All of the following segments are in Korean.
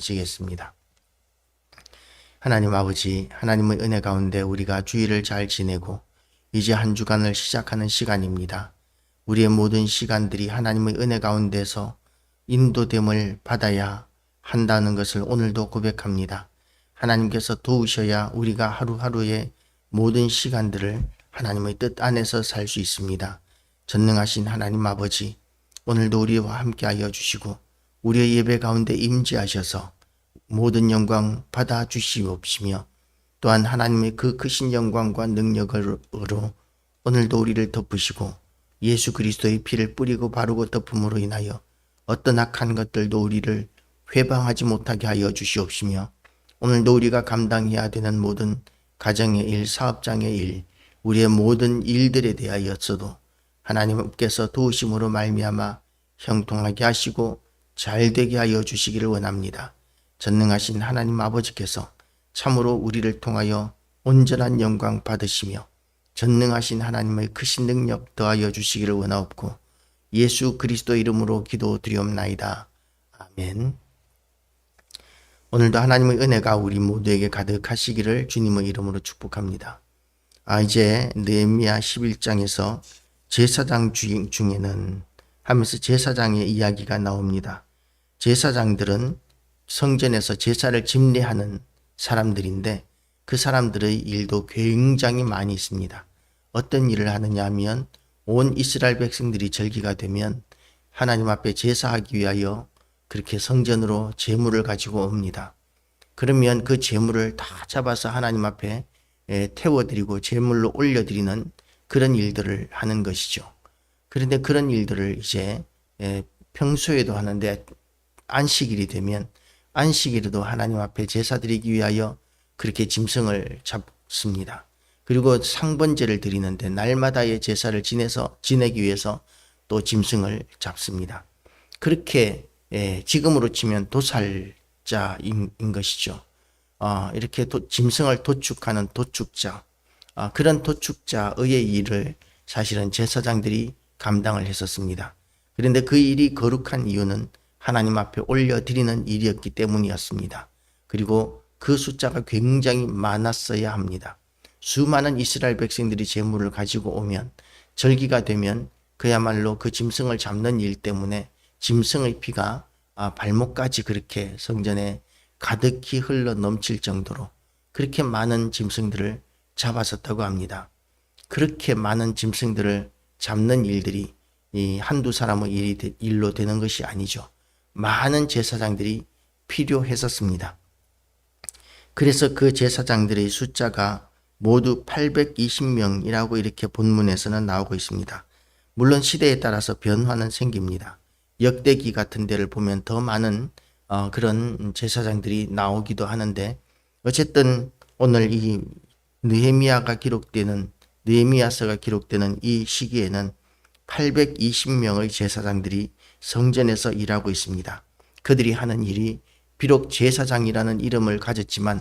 시겠습니다. 하나님 아버지, 하나님의 은혜 가운데 우리가 주일을 잘 지내고 이제 한 주간을 시작하는 시간입니다. 우리의 모든 시간들이 하나님의 은혜 가운데서 인도됨을 받아야 한다는 것을 오늘도 고백합니다. 하나님께서 도우셔야 우리가 하루하루의 모든 시간들을 하나님의 뜻 안에서 살 수 있습니다. 전능하신 하나님 아버지, 오늘도 우리와 함께하여 주시고 우리의 예배 가운데 임재하셔서 모든 영광 받아 주시옵시며 또한 하나님의 그 크신 영광과 능력으로 오늘도 우리를 덮으시고 예수 그리스도의 피를 뿌리고 바르고 덮음으로 인하여 어떤 악한 것들도 우리를 회방하지 못하게 하여 주시옵시며 오늘도 우리가 감당해야 되는 모든 가정의 일, 사업장의 일, 우리의 모든 일들에 대하여서도 하나님께서 도우심으로 말미암아 형통하게 하시고 잘 되게 하여 주시기를 원합니다. 전능하신 하나님 아버지께서 참으로 우리를 통하여 온전한 영광 받으시며 전능하신 하나님의 크신 능력 더하여 주시기를 원하옵고 예수 그리스도 이름으로 기도드리옵나이다. 아멘. 오늘도 하나님의 은혜가 우리 모두에게 가득하시기를 주님의 이름으로 축복합니다. 아 이제 느헤미야 11장에서 제사장 주- 중에는 하면서 제사장의 이야기가 나옵니다. 제사장들은 성전에서 제사를 집례하는 사람들인데 그 사람들의 일도 굉장히 많이 있습니다. 어떤 일을 하느냐 하면 온 이스라엘 백성들이 절기가 되면 하나님 앞에 제사하기 위하여 그렇게 성전으로 제물을 가지고 옵니다. 그러면 그 제물을 다 잡아서 하나님 앞에 에, 태워드리고 제물로 올려드리는 그런 일들을 하는 것이죠. 그런데 그런 일들을 이제 에, 평소에도 하는데 안식일이 되면 안식일에도 하나님 앞에 제사 드리기 위하여 그렇게 짐승을 잡습니다. 그리고 상번제를 드리는데 날마다의 제사를 지내서 지내기 위해서 또 짐승을 잡습니다. 그렇게 예, 지금으로 치면 도살자인 인 것이죠. 어, 이렇게 도, 짐승을 도축하는 도축자 아, 그런 도축자의 일을 사실은 제사장들이 감당을 했었습니다. 그런데 그 일이 거룩한 이유는 하나님 앞에 올려드리는 일이었기 때문이었습니다. 그리고 그 숫자가 굉장히 많았어야 합니다. 수많은 이스라엘 백성들이 제물을 가지고 오면 절기가 되면 그야말로 그 짐승을 잡는 일 때문에 짐승의 피가 아, 발목까지 그렇게 성전에 가득히 흘러 넘칠 정도로 그렇게 많은 짐승들을 잡았었다고 합니다. 그렇게 많은 짐승들을 잡는 일들이 이 한두 사람의 일이 되- 일로 되는 것이 아니죠. 많은 제사장들이 필요했었습니다. 그래서 그 제사장들의 숫자가 모두 820명이라고 이렇게 본문에서는 나오고 있습니다. 물론 시대에 따라서 변화는 생깁니다. 역대기 같은 데를 보면 더 많은 어, 그런 제사장들이 나오기도 하는데 어쨌든 오늘 이 느헤미야가 기록되는 느헤미야서가 기록되는 이 시기에는 820명의 제사장들이 성전에서 일하고 있습니다. 그들이 하는 일이 비록 제사장이라는 이름을 가졌지만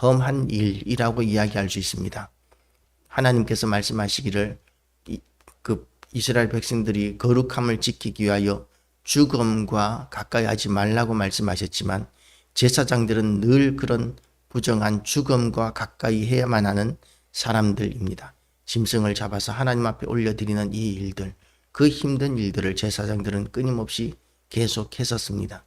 험한 일이라고 이야기할 수 있습니다. 하나님께서 말씀하시기를 이- 그 이스라엘 백성들이 거룩함을 지키기 위하여 죽음과 가까이 하지 말라고 말씀하셨지만 제사장들은 늘 그런 부정한 죽음과 가까이 해야만 하는 사람들입니다. 짐승을 잡아서 하나님 앞에 올려드리는 이 일들, 그 힘든 일들을 제사장들은 끊임없이 계속했었습니다.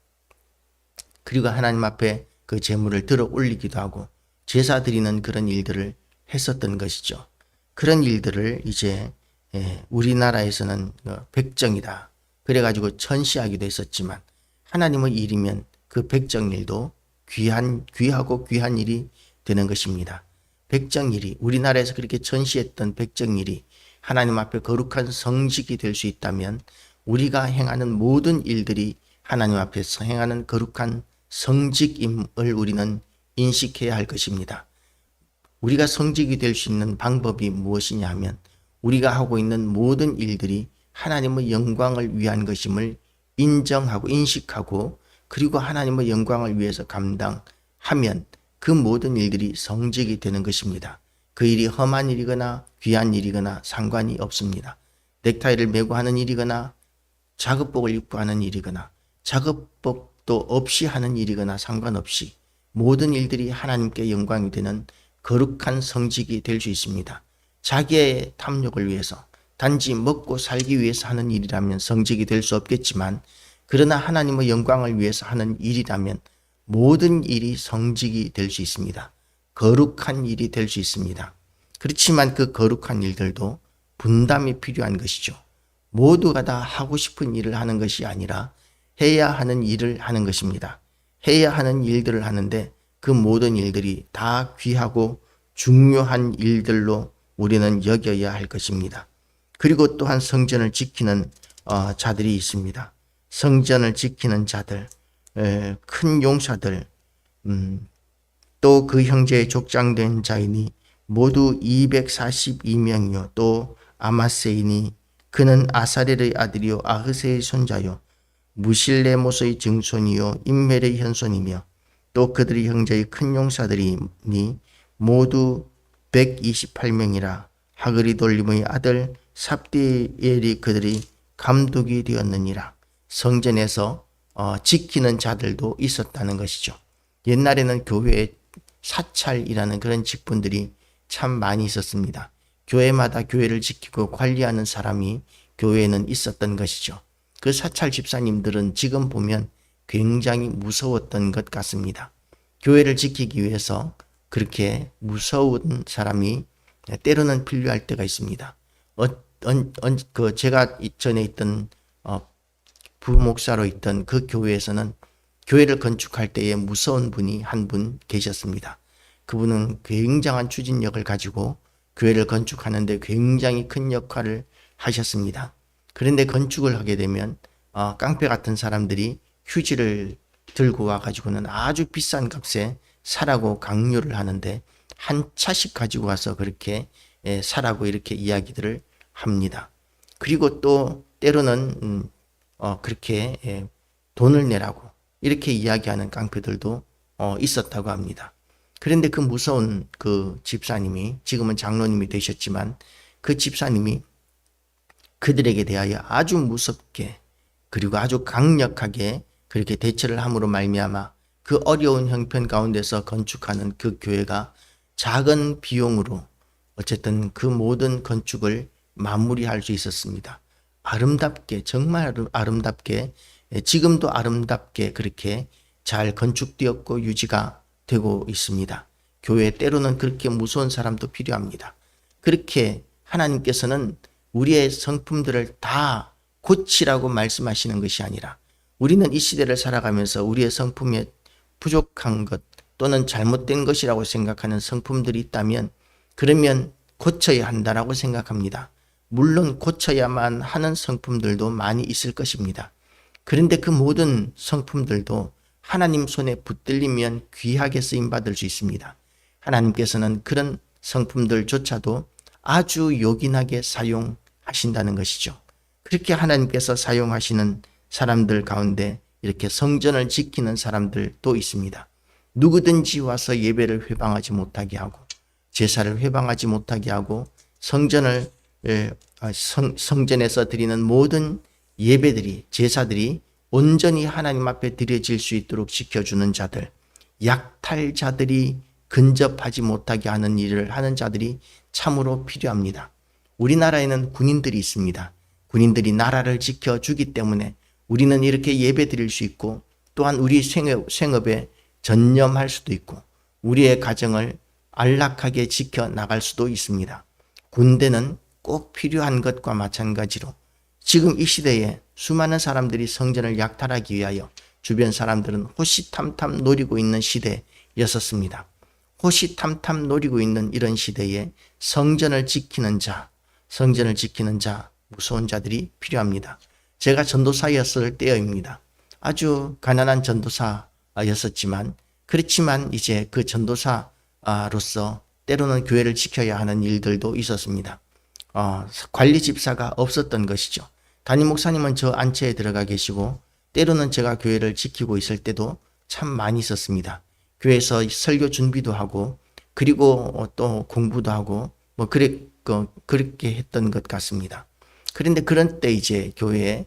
그리고 하나님 앞에 그 제물을 들어 올리기도 하고 제사 드리는 그런 일들을 했었던 것이죠. 그런 일들을 이제 예, 우리나라에서는 어, 백정이다. 그래가지고 천시하기도 했었지만 하나님의 일이면 그 백정일도 귀한 귀하고 귀한 일이 되는 것입니다. 백정일이 우리나라에서 그렇게 천시했던 백정일이 하나님 앞에 거룩한 성직이 될 수 있다면 우리가 행하는 모든 일들이 하나님 앞에서 행하는 거룩한 성직임을 우리는 인식해야 할 것입니다. 우리가 성직이 될 수 있는 방법이 무엇이냐 하면 우리가 하고 있는 모든 일들이 하나님의 영광을 위한 것임을 인정하고 인식하고 그리고 하나님의 영광을 위해서 감당하면 그 모든 일들이 성직이 되는 것입니다. 그 일이 험한 일이거나 귀한 일이거나 상관이 없습니다. 넥타이를 메고 하는 일이거나 작업복을 입고 하는 일이거나 작업복 또 없이 하는 일이거나 상관없이 모든 일들이 하나님께 영광이 되는 거룩한 성직이 될 수 있습니다. 자기의 탐욕을 위해서 단지 먹고 살기 위해서 하는 일이라면 성직이 될 수 없겠지만 그러나 하나님의 영광을 위해서 하는 일이라면 모든 일이 성직이 될 수 있습니다. 거룩한 일이 될 수 있습니다. 그렇지만 그 거룩한 일들도 분담이 필요한 것이죠. 모두가 다 하고 싶은 일을 하는 것이 아니라 해야 하는 일을 하는 것입니다. 해야 하는 일들을 하는데 그 모든 일들이 다 귀하고 중요한 일들로 우리는 여겨야 할 것입니다. 그리고 또한 성전을 지키는 어, 자들이 있습니다. 성전을 지키는 자들, 에, 큰 용사들, 음, 또그 형제의 족장된 자이니 모두 242명이요. 또 아마세이니 그는 아사렐의 아들이요 아흐세의 손자요 무실레모스의 증손이요 인멜의 현손이며 또 그들의 형제의 큰 용사들이니 모두 128명이라 하그리 돌림의 아들 삽디엘이 그들이 감독이 되었느니라 성전에서 어, 지키는 자들도 있었다는 것이죠. 옛날에는 교회에 사찰이라는 그런 직분들이 참 많이 있었습니다. 교회마다 교회를 지키고 관리하는 사람이 교회에는 있었던 것이죠. 그 사찰 집사님들은 지금 보면 굉장히 무서웠던 것 같습니다. 교회를 지키기 위해서 그렇게 무서운 사람이 때로는 필요할 때가 있습니다. 어, 어, 어, 그 제가 전에 있던 어, 부목사로 있던 그 교회에서는 교회를 건축할 때에 무서운 분이 한 분 계셨습니다. 그분은 굉장한 추진력을 가지고 교회를 건축하는데 굉장히 큰 역할을 하셨습니다. 그런데 건축을 하게 되면 어, 깡패 같은 사람들이 휴지를 들고 와가지고는 아주 비싼 값에 사라고 강요를 하는데 한 차씩 가지고 와서 그렇게 예, 사라고 이렇게 이야기들을 합니다. 그리고 또 때로는 음, 어, 그렇게 예, 돈을 내라고 이렇게 이야기하는 깡패들도 어, 있었다고 합니다. 그런데 그 무서운 그 집사님이 지금은 장로님이 되셨지만 그 집사님이 그들에게 대하여 아주 무섭게 그리고 아주 강력하게 그렇게 대처를 함으로 말미암아 그 어려운 형편 가운데서 건축하는 그 교회가 작은 비용으로 어쨌든 그 모든 건축을 마무리할 수 있었습니다. 아름답게 정말 아름답게 예, 지금도 아름답게 그렇게 잘 건축되었고 유지가 되고 있습니다. 교회 때로는 그렇게 무서운 사람도 필요합니다. 그렇게 하나님께서는 우리의 성품들을 다 고치라고 말씀하시는 것이 아니라 우리는 이 시대를 살아가면서 우리의 성품에 부족한 것 또는 잘못된 것이라고 생각하는 성품들이 있다면 그러면 고쳐야 한다라고 생각합니다. 물론 고쳐야만 하는 성품들도 많이 있을 것입니다. 그런데 그 모든 성품들도 하나님 손에 붙들리면 귀하게 쓰임 받을 수 있습니다. 하나님께서는 그런 성품들조차도 아주 요긴하게 사용하신다는 것이죠. 그렇게 하나님께서 사용하시는 사람들 가운데 이렇게 성전을 지키는 사람들도 있습니다. 누구든지 와서 예배를 회방하지 못하게 하고 제사를 회방하지 못하게 하고 성전을 아, 성, 성전에서 드리는 모든 예배들이 제사들이 온전히 하나님 앞에 드려질 수 있도록 지켜주는 자들, 약탈자들이 근접하지 못하게 하는 일을 하는 자들이 참으로 필요합니다. 우리나라에는 군인들이 있습니다. 군인들이 나라를 지켜주기 때문에 우리는 이렇게 예배 드릴 수 있고 또한 우리 생업, 생업에 전념할 수도 있고 우리의 가정을 안락하게 지켜 나갈 수도 있습니다. 군대는 꼭 필요한 것과 마찬가지로 지금 이 시대에 수많은 사람들이 성전을 약탈하기 위하여 주변 사람들은 호시탐탐 노리고 있는 시대였었습니다. 호시탐탐 노리고 있는 이런 시대에 성전을 지키는 자, 성전을 지키는 자, 무서운 자들이 필요합니다. 제가 전도사였을 때입니다. 아주 가난한 전도사였었지만 그렇지만 이제 그 전도사로서 때로는 교회를 지켜야 하는 일들도 있었습니다. 어, 관리 집사가 없었던 것이죠. 담임 목사님은 저 안채에 들어가 계시고 때로는 제가 교회를 지키고 있을 때도 참 많이 있었습니다. 교회에서 설교 준비도 하고 그리고 또 공부도 하고 뭐 그래 그, 그렇게 했던 것 같습니다. 그런데 그런 때 이제 교회에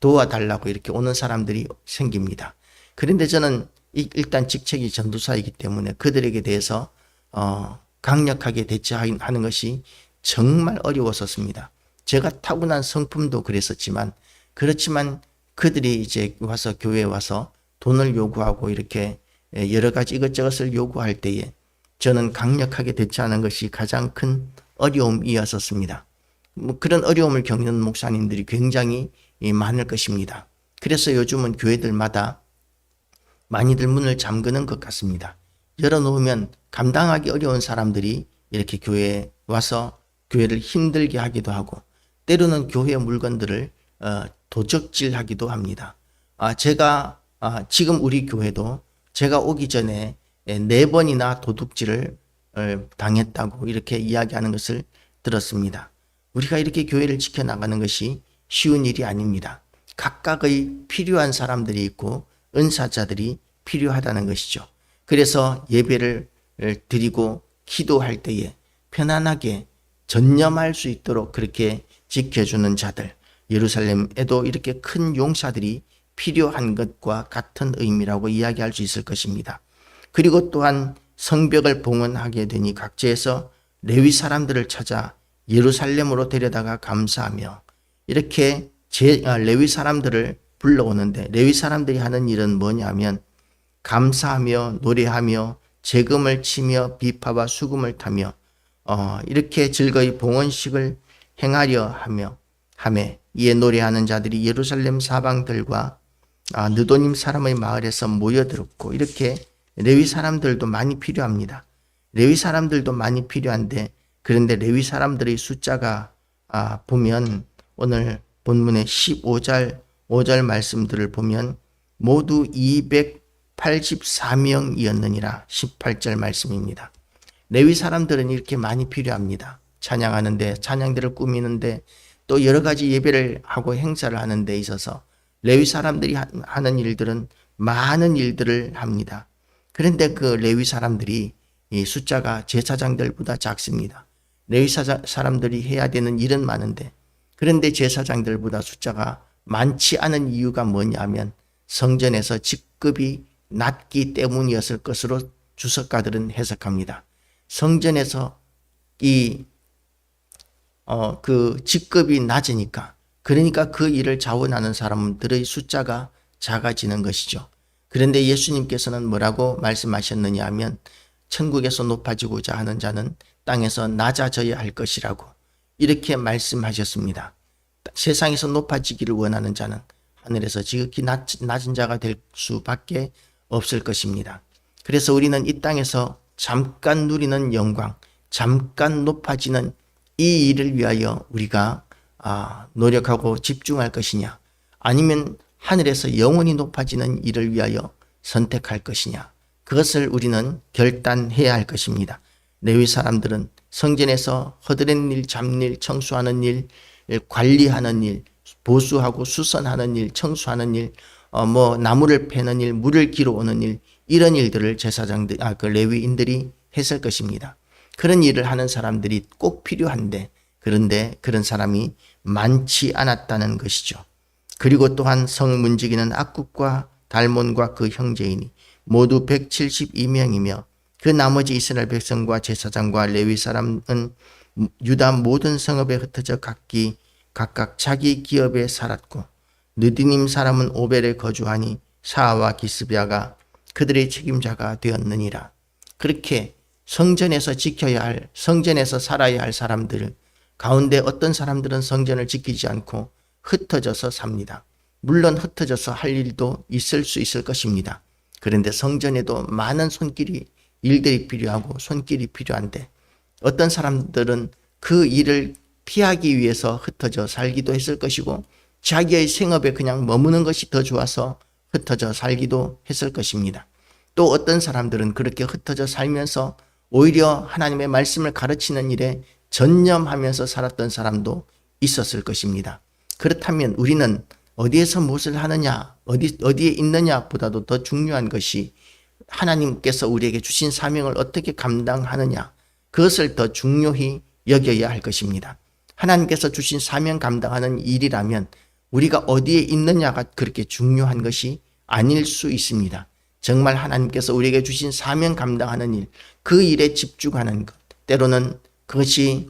도와달라고 이렇게 오는 사람들이 생깁니다. 그런데 저는 이- 일단 직책이 전도사이기 때문에 그들에게 대해서 어, 강력하게 대처하는 것이 정말 어려웠었습니다. 제가 타고난 성품도 그랬었지만 그렇지만 그들이 이제 와서 교회에 와서 돈을 요구하고 이렇게 예, 여러 가지 이것저것을 요구할 때에 저는 강력하게 대처하는 것이 가장 큰 어려움이었었습니다. 뭐 그런 어려움을 겪는 목사님들이 굉장히 이 많을 것입니다. 그래서 요즘은 교회들마다 많이들 문을 잠그는 것 같습니다. 열어놓으면 감당하기 어려운 사람들이 이렇게 교회에 와서 교회를 힘들게 하기도 하고 때로는 교회 물건들을 어, 도적질하기도 합니다. 아, 제가 아, 지금 우리 교회도 제가 오기 전에 예, 네 번이나 도둑질을 어, 당했다고 이렇게 이야기하는 것을 들었습니다. 우리가 이렇게 교회를 지켜나가는 것이 쉬운 일이 아닙니다. 각각의 필요한 사람들이 있고 은사자들이 필요하다는 것이죠. 그래서 예배를 드리고 기도할 때에 편안하게 전념할 수 있도록 그렇게 지켜주는 자들, 예루살렘에도 이렇게 큰 용사들이 필요한 것과 같은 의미라고 이야기할 수 있을 것입니다. 그리고 또한 성벽을 봉헌하게 되니 각지에서 레위 사람들을 찾아 예루살렘으로 데려다가 감사하며 이렇게 제, 아, 레위 사람들을 불러오는데 레위 사람들이 하는 일은 뭐냐면 감사하며 노래하며 재금을 치며 비파와 수금을 타며 어, 이렇게 즐거이 봉헌식을 행하려 하며 하매 이에 노래하는 자들이 예루살렘 사방들과 아, 느도님 사람의 마을에서 모여들었고 이렇게 레위 사람들도 많이 필요합니다. 레위 사람들도 많이 필요한데 그런데 레위 사람들의 숫자가 아, 보면 오늘 본문의 15절 5절 말씀들을 보면 모두 284명이었느니라 18절 말씀입니다. 레위 사람들은 이렇게 많이 필요합니다. 찬양하는데 찬양들을 꾸미는데 또 여러 가지 예배를 하고 행사를 하는 데 있어서 레위 사람들이 하- 하는 일들은 많은 일들을 합니다. 그런데 그 레위 사람들이 이 숫자가 제사장들보다 작습니다. 레위 사람들이 해야 되는 일은 많은데 그런데 제사장들보다 숫자가 많지 않은 이유가 뭐냐면 성전에서 직급이 낮기 때문이었을 것으로 주석가들은 해석합니다. 성전에서 이 어, 그 직급이 낮으니까 그러니까 그 일을 자원하는 사람들의 숫자가 작아지는 것이죠. 그런데 예수님께서는 뭐라고 말씀하셨느냐 하면 천국에서 높아지고자 하는 자는 땅에서 낮아져야 할 것이라고 이렇게 말씀하셨습니다. 세상에서 높아지기를 원하는 자는 하늘에서 지극히 낮, 낮은 자가 될 수밖에 없을 것입니다. 그래서 우리는 이 땅에서 잠깐 누리는 영광, 잠깐 높아지는 이 일을 위하여 우리가 아, 노력하고 집중할 것이냐, 아니면 하늘에서 영원히 높아지는 일을 위하여 선택할 것이냐, 그것을 우리는 결단해야 할 것입니다. 레위 사람들은 성전에서 허드렛 일, 잡일, 청소하는 일, 관리하는 일, 보수하고 수선하는 일, 청소하는 일, 어, 뭐 나무를 패는 일, 물을 기러 오는 일 이런 일들을 제사장들, 아, 그 레위인들이 했을 것입니다. 그런 일을 하는 사람들이 꼭 필요한데 그런데 그런 사람이 많지 않았다는 것이죠. 그리고 또한 성문지기는 악국과 달몬과 그 형제이니 모두 172명이며 그 나머지 이스라엘 백성과 제사장과 레위 사람은 유다 모든 성읍에 흩어져 각기 각각 자기 기업에 살았고 느디님 사람은 오벨에 거주하니 사와 기스비아가 그들의 책임자가 되었느니라. 그렇게 성전에서 지켜야 할 성전에서 살아야 할 사람들 가운데 어떤 사람들은 성전을 지키지 않고 흩어져서 삽니다. 물론 흩어져서 할 일도 있을 수 있을 것입니다. 그런데 성전에도 많은 손길이 일들이 필요하고 손길이 필요한데 어떤 사람들은 그 일을 피하기 위해서 흩어져 살기도 했을 것이고 자기의 생업에 그냥 머무는 것이 더 좋아서 흩어져 살기도 했을 것입니다. 또 어떤 사람들은 그렇게 흩어져 살면서 오히려 하나님의 말씀을 가르치는 일에 전념하면서 살았던 사람도 있었을 것입니다. 그렇다면 우리는 어디에서 무엇을 하느냐, 어디, 어디에 있느냐 보다도 더 중요한 것이 하나님께서 우리에게 주신 사명을 어떻게 감당하느냐, 그것을 더 중요히 여겨야 할 것입니다. 하나님께서 주신 사명 감당하는 일이라면 우리가 어디에 있느냐가 그렇게 중요한 것이 아닐 수 있습니다. 정말 하나님께서 우리에게 주신 사명 감당하는 일, 그 일에 집중하는 것, 때로는 그것이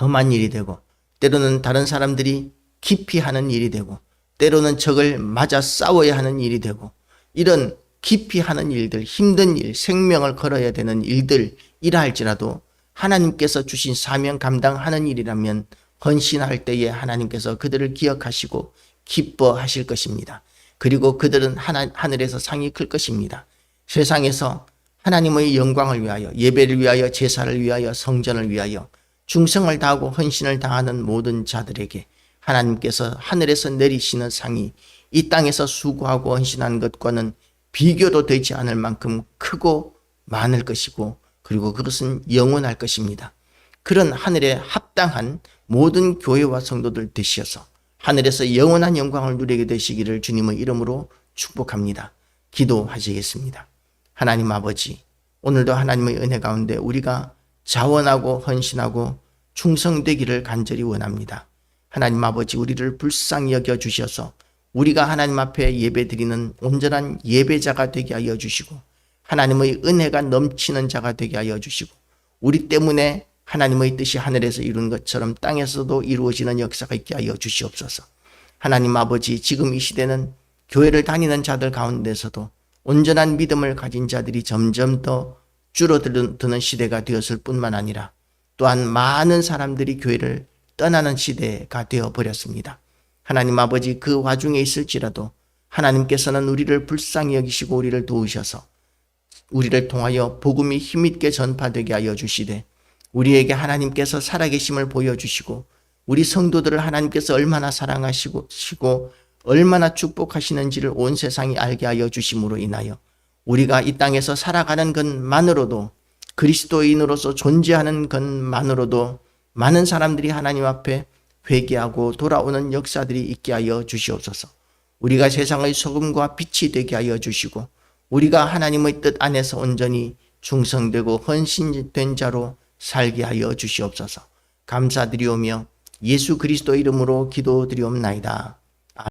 험한 일이 되고, 때로는 다른 사람들이 깊이 하는 일이 되고, 때로는 적을 맞아 싸워야 하는 일이 되고, 이런 깊이 하는 일들, 힘든 일, 생명을 걸어야 되는 일들, 이라 할지라도 하나님께서 주신 사명 감당하는 일이라면 헌신할 때에 하나님께서 그들을 기억하시고 기뻐하실 것입니다. 그리고 그들은 하나, 하늘에서 상이 클 것입니다. 세상에서 하나님의 영광을 위하여, 예배를 위하여, 제사를 위하여, 성전을 위하여 중성을 다하고 헌신을 다하는 모든 자들에게 하나님께서 하늘에서 내리시는 상이 이 땅에서 수고하고 헌신한 것과는 비교도 되지 않을 만큼 크고 많을 것이고 그리고 그것은 영원할 것입니다. 그런 하늘에 합당한 모든 교회와 성도들 되시어서 하늘에서 영원한 영광을 누리게 되시기를 주님의 이름으로 축복합니다. 기도하시겠습니다. 하나님 아버지, 오늘도 하나님의 은혜 가운데 우리가 자원하고 헌신하고 충성되기를 간절히 원합니다. 하나님 아버지, 우리를 불쌍히 여겨 주셔서 우리가 하나님 앞에 예배 드리는 온전한 예배자가 되게 하여 주시고 하나님의 은혜가 넘치는 자가 되게 하여 주시고 우리 때문에 하나님의 뜻이 하늘에서 이룬 것처럼 땅에서도 이루어지는 역사가 있게 하여 주시옵소서. 하나님 아버지, 지금 이 시대는 교회를 다니는 자들 가운데서도 온전한 믿음을 가진 자들이 점점 더 줄어드는 시대가 되었을 뿐만 아니라 또한 많은 사람들이 교회를 떠나는 시대가 되어 버렸습니다. 하나님 아버지 그 와중에 있을지라도 하나님께서는 우리를 불쌍히 여기시고 우리를 도우셔서 우리를 통하여 복음이 힘있게 전파되게 하여 주시되 우리에게 하나님께서 살아계심을 보여주시고 우리 성도들을 하나님께서 얼마나 사랑하시고 시고 얼마나 축복하시는지를 온 세상이 알게 하여 주심으로 인하여 우리가 이 땅에서 살아가는 것만으로도 그리스도인으로서 존재하는 것만으로도 많은 사람들이 하나님 앞에 회개하고 돌아오는 역사들이 있게 하여 주시옵소서. 우리가 세상의 소금과 빛이 되게 하여 주시고 우리가 하나님의 뜻 안에서 온전히 충성되고 헌신된 자로 살게 하여 주시옵소서. 감사드리오며 예수 그리스도 이름으로 기도드리옵나이다.